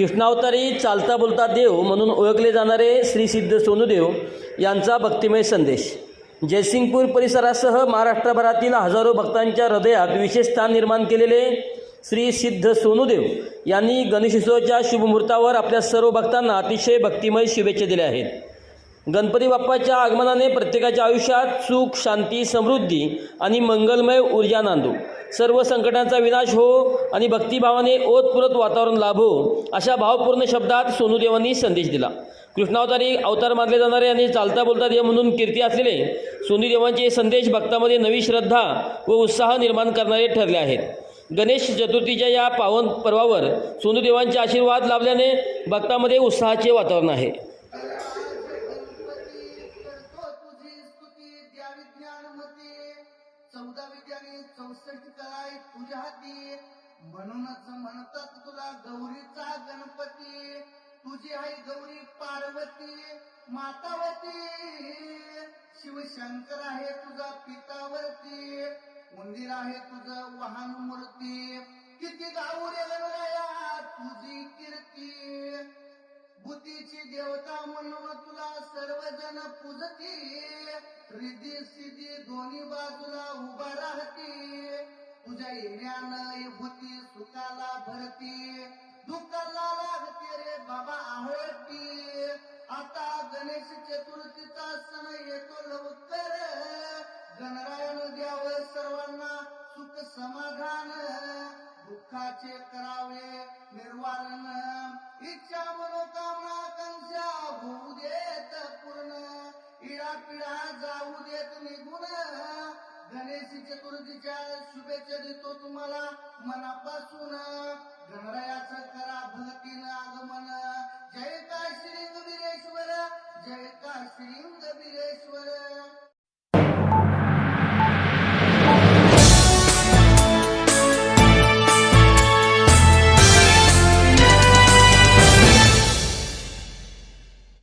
कृष्णावतारी चालता बोलता देव म्हणून ओळखले जाणारे श्री सिद्ध सोनुदेव यांचा भक्तिमय संदेश. जयसिंगपूर परिसरासह महाराष्ट्रभरातील हजारो भक्तांच्या हृदयात विशेष स्थान निर्माण केलेले श्री सिद्ध सोनुदेव यांनी गणेशोत्सवाच्या शुभमुहूर्तावर आपल्या सर्व भक्तांना अतिशय भक्तिमय शुभेच्छा दिल्या आहेत. गणपती बाप्पाच्या आगमनाने प्रत्येकाच्या आयुष्यात सुख शांती समृद्धी आणि मंगलमय ऊर्जा नांदू. सर्व संकटांचा विनाश हो आणि भक्तिभावाने ओतपुरत वातावरण लाभो अशा भावपूर्ण शब्दात सोनूदेवांनी संदेश दिला. कृष्णावतारी अवतार मानले जाणारे आणि चालता बोलता देव म्हणून कीर्ती असलेले सोनूदेवांचे संदेश भक्तामध्ये नवी श्रद्धा व उत्साह निर्माण करणारे ठरले आहेत. गणेश चतुर्थीच्या या पावन पर्वावर सोनूदेवांचे आशीर्वाद लाभल्याने भक्तामध्ये उत्साहाचे वातावरण आहे. चौदा विद्याने चौसष्ट कलाय तुझ्या हाती. म्हणूनच म्हणतात तुला गौरीचा गणपती. तुझी आई गौरी पार्वती मातावती. शिवशंकर आहे तुझा पितावरती. मंदिर आहे तुझं वाहन बुद्धीची देवता म्हणून तुला सर्वजण पूजती रिद्धी सिद्धी दोन्ही बाजूला उभा राहती तुझ्या येण्यानं होती सुखाला भरती. दुःखाला लागते रे बाबा आवडती. आता गणेश चतुर्थीचा सण येतो लवकर. गणरायण द्याव सर्वांना सुख समाधान. दुःखाचे करावे निर्वारण पिढा जाऊ देत निघून गणेश चतुर्थीच्या शुभेच्छा देतो तुम्हाला मनापासून. गणरायाचं करा भक्तीन आगमन. जय काय श्री गबिरेश्वर जय काय श्री गबिरेश्वर